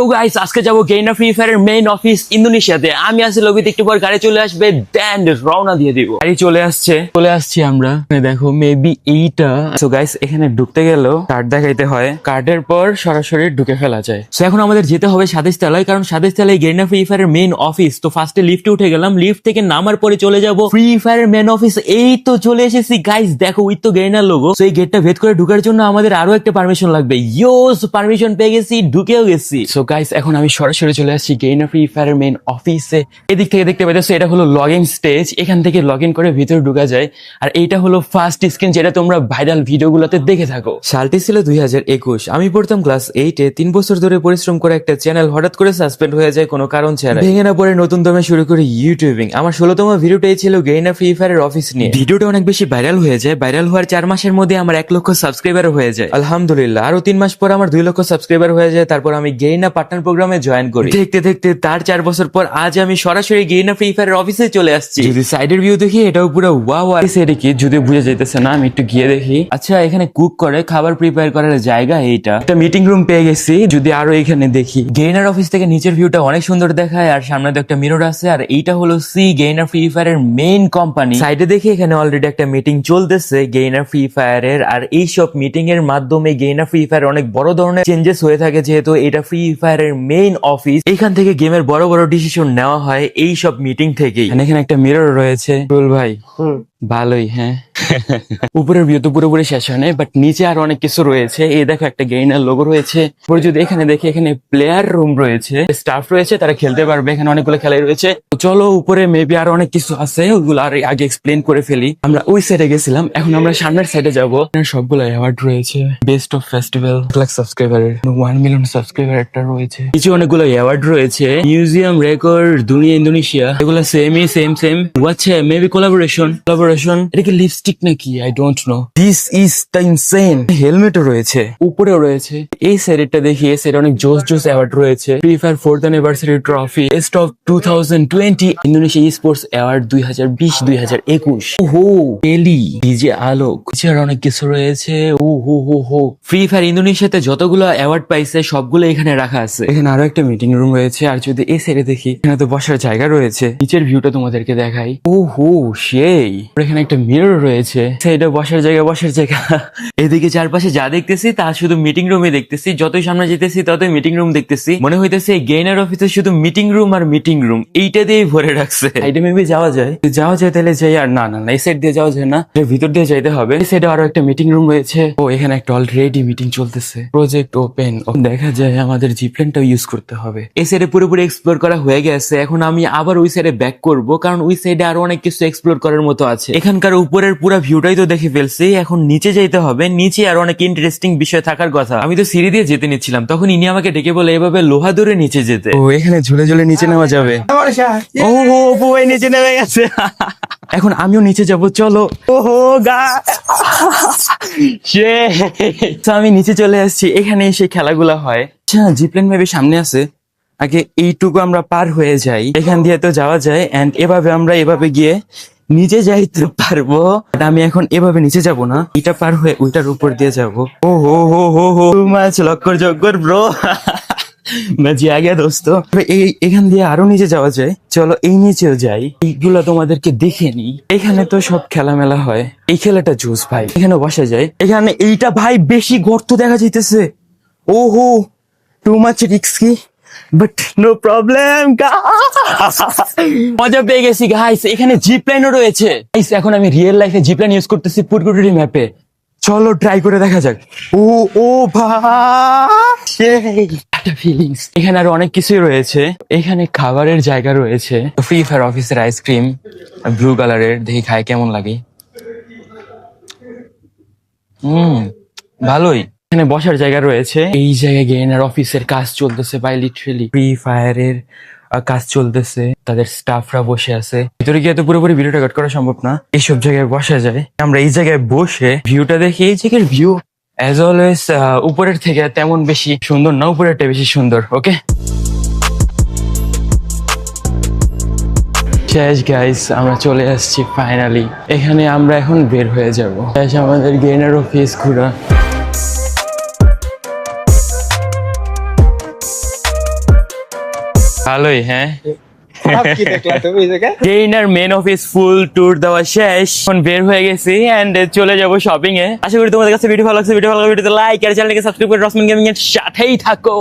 তো গাইস আজকে যাব গেইনা ফ্রি ফায়ারের মেইন অফিস ইন্দোনেশিয়াতে। আমি আছি লবিতে একটু পর গাড়ি চলে আসবে দেন রওনা দিয়ে দিব। গাড়ি চলে আসছে। চলে আসছি আমরা। দেখো মেবি এইটা। তো গাইস এখানে ঢুকতে গেলেও কার্ড দেখাইতে হয়। কার্ডের পর সরাসরি ঢুকে ফেলা যায়। তো এখন আমাদের যেতে হবে সাদেশ তলায়, কারণ সাদেশ তলায় গেইনা ফ্রি ফায়ারের মেইন অফিস তো ফার্স্টে লিফটে উঠে গেলাম। লিফট থেকে নামার পরে চলে যাব ফ্রি ফায়ারের মেইন অফিস এই তো চলে এসেছি। গাইস দেখো উইথ তো গেইনার লোগো তো এই গেটটা ভেদ করে ঢুকার জন্য আমাদের আরও একটা পারমিশন লাগবে। ইয়োস পারমিশন পেয়ে গেছি, ঢুকেও গেছি। সো গাইস এখন আমি সরাসরি চলে আসছি গেইনা ফ্রি ফায়ারের মেইন অফিসে এদিক থেকে দেখতে পাইতেছো এটা হলো লগইন স্টেজ এখান থেকে লগ ইন করে ভিতরে ঢুকা যায়। আর এইটা হলো ফার্স্ট স্ক্রিন যেটা তোমরা ভাইরাল ভিডিওগুলোতে দেখে থাকো। সালটি ছিল দুই হাজার একুশ। আমি পড়তাম ক্লাস এইটে তিন বছর ধরে পরিশ্রম করে একটা চ্যানেল হঠাৎ করে সাসপেন্ড হয়ে যায় কোনো কারণ ছাড়া ভেঙে না পরে নতুন দমে শুরু করি ইউটিউবিং আমার ষোলোতম ভিডিওটাই ছিল গেইনা ফ্রি ফায়ারের অফিস নিয়ে। ভিডিওটা অনেক বেশি ভাইরাল হয়ে যায়। ভাইরাল হওয়ার চার মাসের মধ্যে আমার এক লক্ষ সাবস্ক্রাইবার হয়ে যায়। আলহামদুলিল্লাহ। আরও তিন মাস পর আমার দুই লক্ষ সাবস্ক্রাইবার হয়ে যায়। তারপর আমি গেইনা পার্টনার প্রোগ্রামে জয়েন করি। দেখতে দেখতে তার চার বছর পর আজ আমি সরাসরি গেইনা ফ্রি ফায়ারের অফিসে চলে আসছি। যদি সাইডের ভিউ দেখি এটাও পুরো ওয়াও এটা কি? যদি বুঝে যেতেছে না আমি একটু গিয়ে দেখি। আচ্ছা এখানে কুক করে খাবার প্রিপেয়ার করার জায়গা এইটা। একটা মিটিং রুম পেয়ে গেছি যদি আরও এখানে দেখি। গেইনার অফিস থেকে নিচের ভিউটা অনেক সুন্দর দেখায় আর সামনে তো একটা মিরর আছে আর এইটা হলো সি গেইনার ফ্রি ফায়ারের মেইন কোম্পানি সাইডে দেখি এখানে অলরেডি একটা মিটিং চলতেছে গেইনার ফ্রি ফায়ারের আর এই সব মিটিং এর মাধ্যমে গেইনার ফ্রি ফায়ার অনেক বড় ধরনের চেঞ্জেস হয়ে থাকে যেহেতু এটা ফ্রি ফায়ারের মেইন অফিস এখান থেকে গেমের বড় বড় ডিসিশন নেওয়া হয় এই সব মিটিং থেকেই। মানে এখানে একটা মিরর রয়েছে। রুল ভাই ভালোই হ্যাঁ? উপরের ভিউ তো পুরোপুরি শেষ হয় নাই বাট নিচে আর অনেক কিছু রয়েছে। এই দেখো একটা গেইনার লোগো রয়েছে। পরে যদি এখানে দেখি এখানে প্লেয়ার রুম রয়েছে। স্টাফ রয়েছে তারা খেলতে পারবে। এখানে অনেকগুলো খেলাই রয়েছে। চলো উপরে মেবি আর অনেক কিছু আছে, ওগুলো আর আগে এক্সপ্লেন করে ফেলি। আমরা ওই সাইডে গেছিলাম, এখন আমরা সামনের সাইডে যাব। সবগুলো অ্যাওয়ার্ড রয়েছে। বেস্ট অফ ফেস্টিভ্যাল লাখ সাবস্ক্রাইবারের ওয়ান মিলিয়ন সাবস্ক্রাইবার একটা রয়েছে। কিছু অনেকগুলো অ্যাওয়ার্ড রয়েছে। মিউজিয়াম রেকর্ড দুনিয়া ইন্দোনেশিয়া এগুলো সেমই সেম সেম আচ্ছা মেবি কোলাবোরেশন কোলাবোরেশন এটা কি লিপস্টিক নাকি? I don't know this is the insane হেলমেটও রয়েছে। উপরেও রয়েছে। এই সাইডেরটা দেখি, এই সাইডে অনেক জোস জোস অ্যাওয়ার্ড রয়েছে। Free fire fourth anniversary trophy best of two thousand Indonesia sports award দুই হাজার বিশ, দুই হাজার একুশ। হো ডিজে আলোক। আর অনেক কিছু রয়েছে। ও হো হো। হো ফ্রি ফায়ার ইন্দোনেশিয়াতে যতগুলো অ্যাওয়ার্ড পাইছে, সবগুলো এখানে রাখা আছে। এখানে আরও একটা মিটিং রুম রয়েছে। আর যদি এই সাইডে দেখি, এখানে তো বসার জায়গা রয়েছে। নিচের ভিউটা তোমাদেরকে দেখাই। ও হো সেই এখানে একটা মিরর রয়েছে। সাইডে বসার জায়গা বসার জায়গা। এদিকে চারপাশে যা দেখতেছি, তা শুধু মিটিং রুমে দেখতেছি। যতই সামনে যেতেছি, ততই মিটিং রুম দেখতেছি। মনে হইতেছে গেইনার অফিসে শুধু মিটিং রুম আর মিটিং রুম এইটা দিয়েই ভরে রাখছে। সাইডে মেবি যাওয়া যায়। যাওয়া যায় তাহলে যাই আর না না না এই সাইড দিয়ে যাওয়া যায় না। এর ভিতর দিয়ে যাইতে হবে। এই সাইডে আরও একটা মিটিং রুম রয়েছে। ও এখানে একটা অলরেডি মিটিং চলতেছে। প্রজেক্ট ওপেন দেখা যায় আমাদের জিপ্লেনটাও ইউজ করতে হবে। এই সাইডে পুরোপুরি এক্সপ্লোর করা হয়ে গেছে। এখন আমি আবার ওই সাইডে ব্যাক করব। কারণ ওই সাইডে আরও অনেক কিছু এক্সপ্লোর করার মতো আছে। এখানকার উপরের পুরো ভিউটাই তো দেখে ফেলছি। এখন নিচে যাইতে হবে। নিচে আর অনেক ইন্টারেস্টিং বিষয় থাকার কথা। আমি তো সিঁড়ি দিয়ে যেতে নিচ্ছিলাম। তখন ইনি আমাকে ডেকে বলে এভাবে লোহা ধরে নিচে যেতে। ও এখানে ঝুলে ঝুলে নিচে নেওয়া যাবে। ও বই নিচে নেমে গেছে এখন আমিও নিচে যাব চলো ওহো গা তো আমি নিচে চলে আসছি এখানে এসে খেলাগুলো হয় আচ্ছা জিপ্লেন মেবি সামনে আছে আগে এইটুকু আমরা পার হয়ে যাই এখান দিয়ে তো যাওয়া যায় এন্ড এভাবে আমরা এভাবে গিয়ে নিচে যাইতে পারব আমি এখন এভাবে নিচে যাব না এটা পার হয়ে ওইটার উপর দিয়ে যাব ও হো হো হো হো মাছ লক্কর জক্কর ব্রো মাঝি আগে দোস্ত। এই এখান দিয়ে আরও নিচে যাওয়া যায়। চলো এই নিচেও যাই। এইগুলো তোমাদেরকে দেখে নি এখানে তো সব খেলামেলা হয়। এই খেলাটা জুস ভাই। এখানে বসা যায়। এখানে এইটা ভাই বেশি গর্ত দেখা যাইতেছে। ওহো টু মাচ রিক্সি বাট নো প্রবলেম মজা পেয়ে গেছি গাইস এখানে রয়েছে। গাইস এখন আমি রিয়েল লাইফে ইউজ করতেছি ম্যাপে চলো ট্রাই করে দেখা যাক। ও ও ভাই। ফিলিংস এখানে আরও অনেক কিছুই রয়েছে। এখানে খাবারের জায়গা রয়েছে। ফ্রি ফায়ার অফিসের আইসক্রিম ব্লু কালারের দেখি খায় কেমন লাগে? হুম, ভালোই। এখানে বসার জায়গা রয়েছে। এই জায়গায় গেইনার অফিসের কাজ চলতেছে বাই লিটারেলি ফ্রি ফায়ারের কাজ চলতেছে। তাদের স্টাফরা বসে আছে। ভিতরে গিয়ে তো পুরোপুরি ভিডিওটা কাট করা সম্ভব না। এইসব জায়গায় বসা যায়। আমরা এই জায়গায় বসে ভিউটা দেখি। এই জায়গার ভিউ অ্যাজ অলওয়েজ উপরের থেকে তেমন বেশি সুন্দর না উপরেরটা বেশি সুন্দর ওকে শেষ গাইস আমরা চলে আসছি ফাইনালি এখানে আমরা এখন বের হয়ে যাব। শেষ আমাদের গেইনার অফিস ঘোরা। ভালোই হ্যাঁ? গেইনার মেন অফিস ফুল ট্যুর দেওয়া শেষ। এখন বের হয়ে গেছি এন্ড চলে যাব শপিং এ আশা করি তোমাদের কাছে ভিডিও ভালো লাগছে। ভিডিও ভালো লাগলে ভিডিওতে লাইক আর চ্যানেলকে সাবস্ক্রাইব করে গেমিং এর সাথেই থাকো।